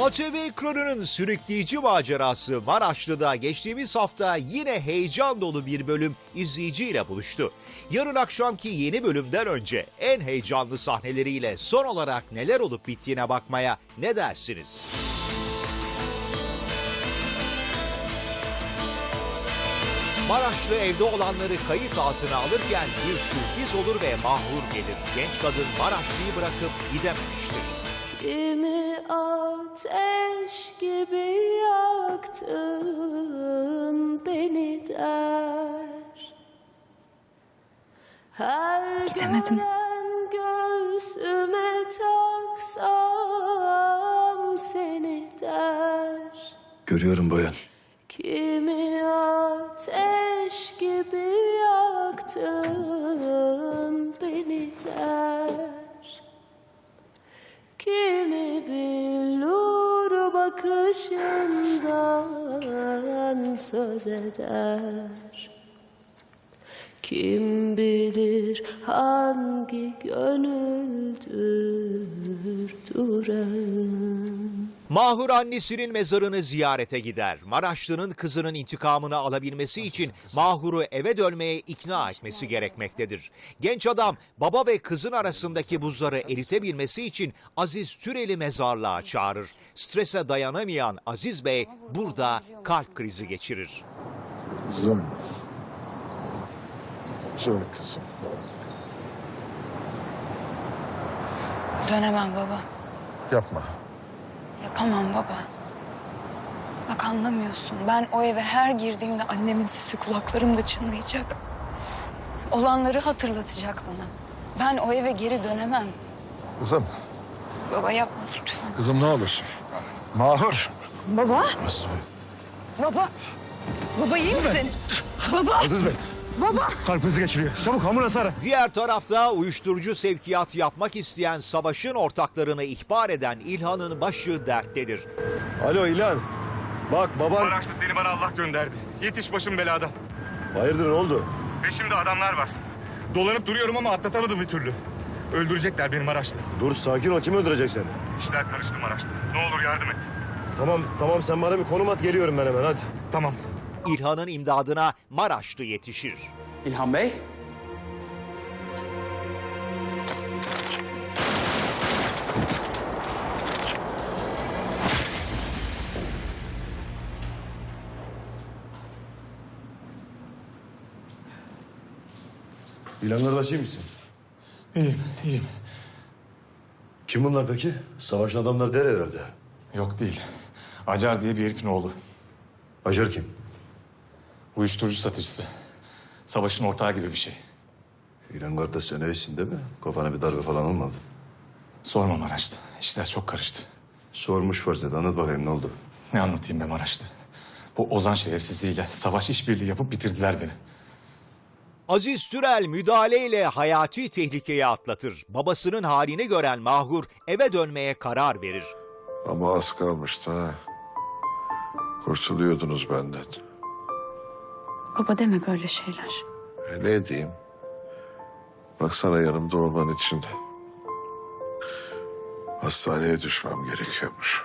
ATV ekranının sürükleyici macerası Maraşlı'da geçtiğimiz hafta yine heyecan dolu bir bölüm izleyiciyle buluştu. Yarın akşamki yeni bölümden önce en heyecanlı sahneleriyle son olarak neler olup bittiğine bakmaya ne dersiniz? Maraşlı evde olanları kayıt altına alırken bir sürpriz olur ve mahvur gelir. Genç kadın Maraşlı'yı bırakıp gidememiştir. Kimi ateş gibi yaktın beni der Her Gidemedim. gören göğsüme taksam seni der Görüyorum Boyan. Kimi ateş gibi yaktın bakışından söz eder. Kim bilir hangi gönüldür duran Mahur annesinin mezarını ziyarete gider. Maraşlı'nın kızının intikamını alabilmesi için Mahur'u eve dönmeye ikna etmesi gerekmektedir. Genç adam baba ve kızın arasındaki buzları eritebilmesi için Aziz Türel'i mezarlığa çağırır. Strese dayanamayan Aziz Bey burada kalp krizi geçirir. Kızım. Söyle kızım. Dönemem baba. Yapma. Yapamam baba. Bak anlamıyorsun. Ben o eve her girdiğimde annemin sesi kulaklarımda çınlayacak. Olanları hatırlatacak bana. Ben o eve geri dönemem. Kızım. Baba yapma lütfen. Kızım ne olursun. Mahur. Baba, Bey. baba. Baba iyi misin? Baba, Aziz Bey. Baba. Kalp krizi geçiriyor. Çabuk ambulans ara. Diğer tarafta uyuşturucu sevkiyat yapmak isteyen Savaş'ın ortaklarını ihbar eden İlhan'ın başı derttedir. Alo İlhan. Bak baban... Maraşlı seni bana Allah gönderdi. Yetiş başım belada. Hayırdır ne oldu? Peşimde adamlar var. Dolanıp duruyorum ama atlatamadım bir türlü. Öldürecekler beni Maraşlı. Dur sakin ol kim öldürecek seni? İşler karıştı Maraşlı. Ne olur yardım et. Tamam tamam sen bana bir konum at geliyorum ben hemen hadi. Tamam. İlhan'ın imdadına Maraşlı yetişir. İlhan Bey. İlhan kardeş iyi misin? İyiyim, iyiyim. Kim bunlar peki? Savaşın adamları der herhalde. Yok değil. Acar diye bir herifin oğlu. Acar kim? Uyuşturucu satıcısı. Savaşın ortağı gibi bir şey. İlhan kardeş sen iyisin değil mi? Kafana bir darbe falan olmadı. Sorma Maraşlı. İşler çok karıştı. Sormuş farz et anlat bakayım ne oldu? Ne anlatayım be Maraşlı? Bu Ozan şerefsizliğiyle savaş işbirliği yapıp bitirdiler beni. Aziz Türel müdahaleyle hayati tehlikeyi atlatır. Babasının halini gören Mahur eve dönmeye karar verir. Ama az kalmıştı ha. Kurtuluyordunuz benden. Baba deme böyle şeyler. E ne diyeyim? Baksana yanımda olman için hastaneye düşmem gerekiyormuş.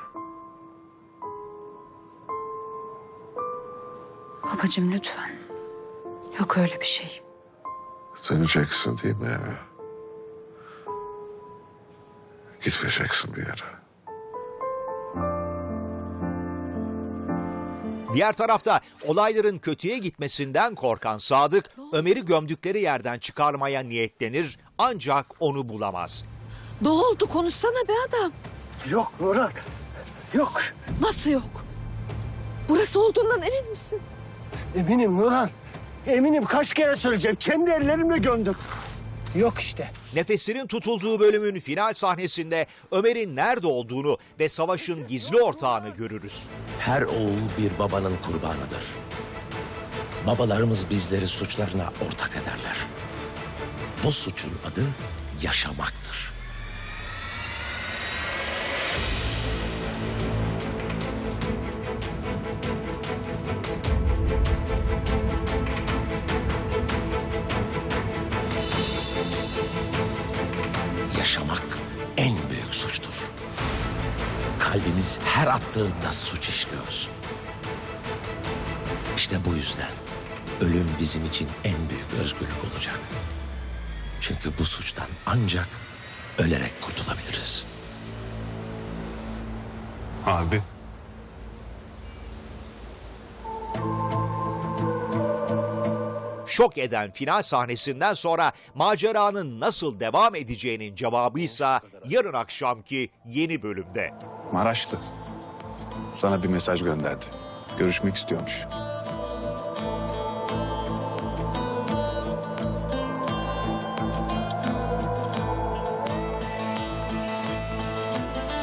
Babacığım lütfen. Yok öyle bir şey. Döneceksin değil mi eve? Gitmeyeceksin bir yere. Diğer tarafta olayların kötüye gitmesinden korkan Sadık, Ömer'i gömdükleri yerden çıkarmaya niyetlenir ancak onu bulamaz. Ne oldu konuşsana be adam. Yok Burak. Yok. Nasıl yok? Burası olduğundan emin misin? Eminim Nurhan. Eminim kaç kere söyleyeceğim. Kendi ellerimle gömdüm. Yok işte. Nefesinin tutulduğu bölümün final sahnesinde Ömer'in nerede olduğunu ve Savaş'ın gizli ortağını görürüz. Her oğul bir babanın kurbanıdır. Babalarımız bizleri suçlarına ortak ederler. Bu suçun adı yaşamaktır. Kalbimiz her attığında suç işliyoruz. İşte bu yüzden ölüm bizim için en büyük özgürlük olacak. Çünkü bu suçtan ancak ölerek kurtulabiliriz. Abi. Şok eden final sahnesinden sonra maceranın nasıl devam edeceğinin cevabıysa yarın akşamki yeni bölümde. Maraşlı. Sana bir mesaj gönderdi. Görüşmek istiyormuş.